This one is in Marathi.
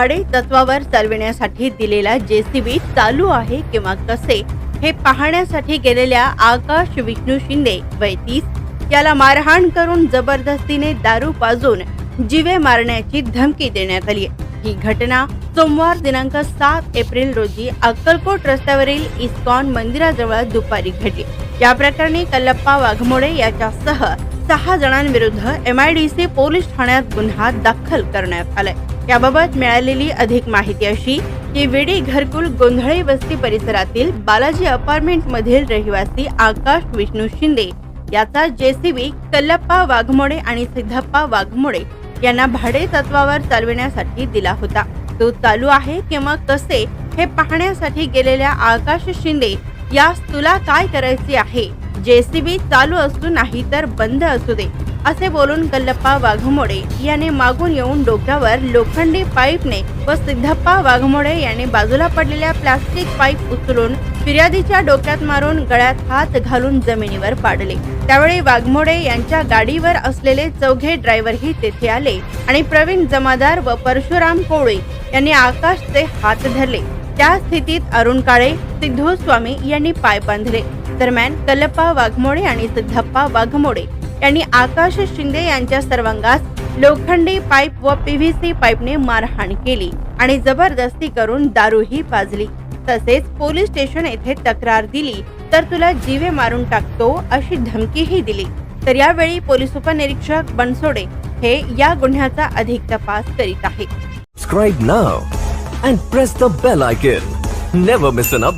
भाडे तत्वावर चालविण्यासाठी दिलेला जेसीबी चालू आहे किंवा कसे हे पाहण्यासाठी गेलेल्या आकाश विष्णू शिंदे वैतीस याला मारहाण करून जबरदस्तीने दारू पाजून जीवे मारण्याची धमकी देण्यात आली ही घटना सोमवार दिनांक सात एप्रिल रोजी अक्कलकोट रस्त्यावरील इस्कॉन मंदिराजवळ दुपारी घडली. या प्रकरणी कल्लप्पा वाघमोडे याच्यासह सहा जणांविरुद्ध एमआयडीसी पोलीस ठाण्यात गुन्हा दाखल करण्यात आलाय. याबाबत मिळालेली अधिक माहिती अशी की विडी घरकुल गोंधळे वस्ती परिसरातील बालाजी अपार्टमेंट मधील रहिवासी आकाश विष्णू शिंदे याचा जेसीबी कल्लप्पा वाघमोडे आणि सिद्धप्पा वाघमोडे यांना भाडे तत्वावर चालविण्यासाठी दिला होता. तो चालू आहे किंवा कसे हे पाहण्यासाठी गेलेल्या आकाश शिंदे यास तुला काय करायचे आहे? जेसीबी चालू असू नाही तर बंद असू दे असे बोलून गल्लप्पा वाघमोडे याने मागून येऊन डोक्यावर लोखंडी पाईपने व सिद्धप्पा वाघमोडे याने बाजूला पडलेल्या प्लास्टिक पाईप उचलून फिर्यादीच्या डोक्यात मारून गळ्यात हात घालून जमिनीवर पाडले. त्यावेळी वाघमोडे यांच्या गाडीवर असलेले चौघे ड्रायव्हरही तेथे आले आणि प्रवीण जमादार व परशुराम कोळे यांनी आकाशचे हात धरले. त्या स्थितीत अरुण काळे सिद्धू स्वामी यांनी पाय बांधले. दरम्यान कल्लप्पा वाघमोडे आणि सिद्धप्पा वाघमोडे यांनी आकाश शिंदे यांच्या सर्वांगास लोखंडी पाईप व पीव्हीसी पाईपने मारहाण केली आणि जबरदस्ती करून दारूही पाजली. तसेच पोलीस स्टेशन येथे तक्रार दिली तर तुला जीवे मारून टाकतो अशी धमकीही दिली. तर यावेळी पोलीस उपनिरीक्षक बनसोडे हे या गुन्ह्याचा अधिक तपास करीत आहेत.